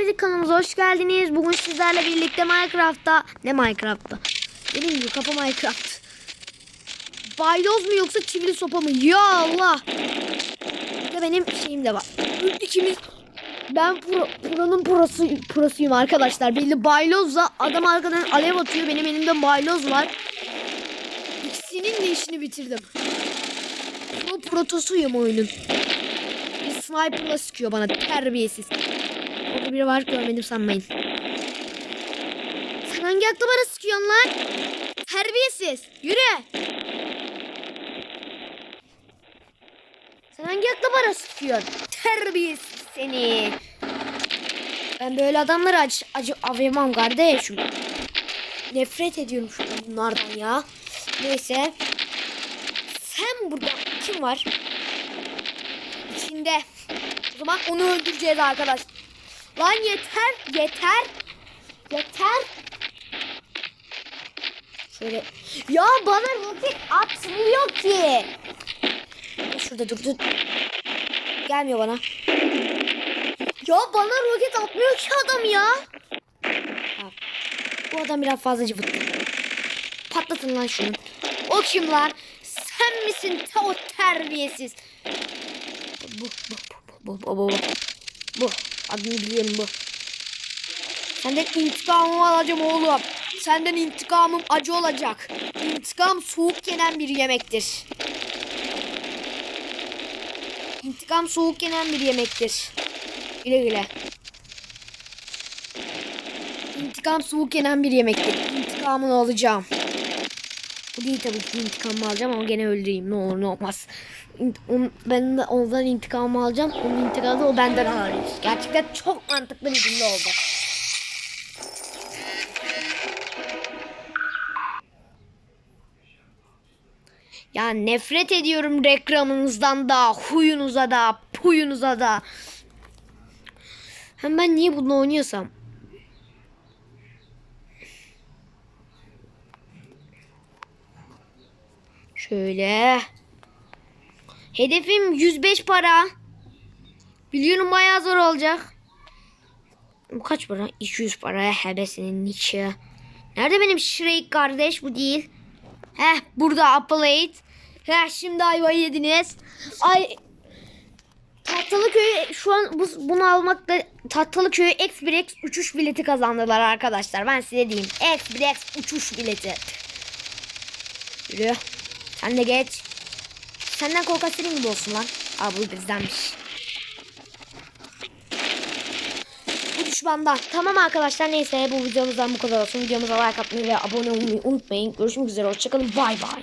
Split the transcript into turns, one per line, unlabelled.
Pratik kanalımıza hoş geldiniz. Bugün sizlerle birlikte Minecraft'ta ne Minecraft'ta? Benim gibi kafa Minecraft. Bayloz mu yoksa çivili sopa mı? Ya Allah. De benim şeyim de var. İkimiz ben pro, pro'nun prosu, prosuyum arkadaşlar. Belli baylozla adam arkadan alev atıyor. Benim elimde bayloz var. İkisinin de işini bitirdim. Pro protosuyum oyunun. Bir sniper'la sıkıyor bana terbiyesiz. Orada biri var görmedim sanmayın. Sen hangi akla bana sıkıyorsun lan? Terbiyesiz. Yürü. Sen hangi akla bana sıkıyorsun? Terbiyesiz seni. Ben böyle adamları acı, acı avamam kardeşim. Nefret ediyorum şu bunlardan ya. Neyse. Sen burada kim var? İçinde. O zaman onu öldüreceğiz arkadaş. Lan yeter, yeter. Yeter. Şöyle. Ya bana roket atmıyor ki. Şurada dur dur. Gelmiyor bana. Ya bana roket atmıyor ki adam ya. Bu adam biraz fazla cıvıttı. Patlatın lan şunu. O kim lan? Sen misin ta o terbiyesiz? Bu, bu, bu, bu, bu, bu, bu. Bu. Adını biliyorum bu. Senden intikamımı alacağım oğlum. Senden intikamım acı olacak. İntikam soğuk yenen bir yemektir. İntikam soğuk yenen bir yemektir. Güle güle. İntikam soğuk yenen bir yemektir. İntikamını alacağım. Bu değil tabii ki intikamımı alacağım ama gene öldüreyim ne olur ne olmaz. Ben de ondan intikamımı alacağım. Onun intikamını o benden alır. Gerçekten çok mantıklı bir cümle oldu. Ya nefret ediyorum reklamınızdan da, huyunuza da, puyunuza da. Hem ben niye bunu oynuyorsam? Şöyle. Hedefim 105 para. Biliyorum bayağı zor olacak. Bu kaç para? 200 para. Hebesinin içi. Nerede benim Shrek kardeş? Bu değil. Heh burada Apple 8. Heh şimdi ayvayı yediniz. Ay Tahtalı köyü şu an bu, bunu almakta Tahtalı köyü X1X uçuş bileti kazandılar arkadaşlar. Ben size diyeyim. X1X uçuş bileti. Yürü. Sen de geç. Senden korkak senin gibi olsun lan. Aa bu bizdenmiş. Bu düşmandan. Tamam arkadaşlar neyse bu videomuzdan bu kadar olsun. Videomuza like atmayı ve abone olmayı unutmayın. Görüşmek üzere. Hoşçakalın. Bay bay.